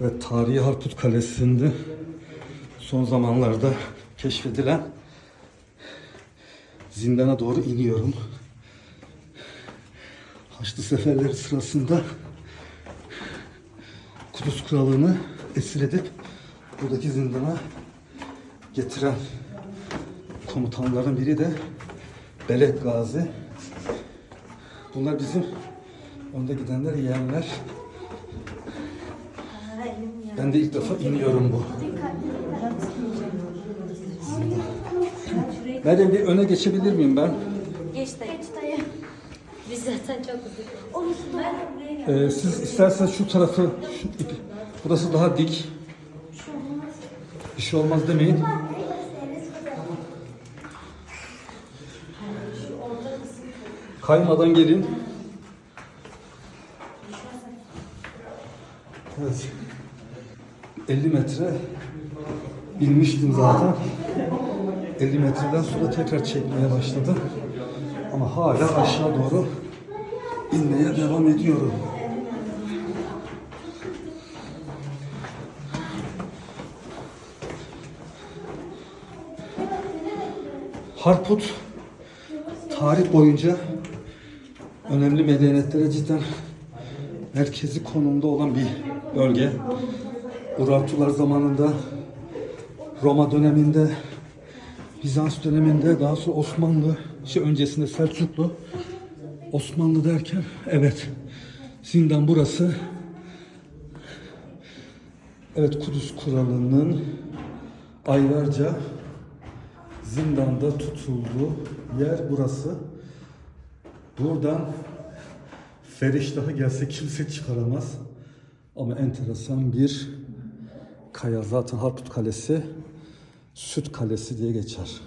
Evet, tarihi Harput Kalesi'nde son zamanlarda keşfedilen zindana doğru iniyorum. Haçlı seferleri sırasında Kudüs Krallığı'nı esir edip buradaki zindana getiren komutanların biri de Belek Gazi. Bunlar bizim önde gidenler, yeğenler. Ben de ilk defa iniyorum bu. Meryem bir öne geçebilir miyim ben? Geç dayı. Geç dayı. Biz zaten çok hızlı. Ee, siz isterseniz şu tarafı, şu ipi, burası daha dik. Bir şey olmaz demeyin. Kaymadan gelin. Evet. 50 metre inmiştim zaten. 50 metreden sonra tekrar çekmeye başladım. Ama hala aşağı doğru inmeye devam ediyorum. Harput tarih boyunca önemli medeniyetlere cidden merkezi konumda olan bir bölge. Urartular zamanında, Roma döneminde, Bizans döneminde, daha sonra Osmanlı, şey öncesinde Selçuklu, Osmanlı derken evet zindan burası. Evet Kudüs Kralı'nın aylarca zindanda tutulduğu yer burası. Buradan Feriştah'a gelse kimse çıkaramaz. Ama enteresan bir kaya. Zaten Harput Kalesi Süt Kalesi diye geçer.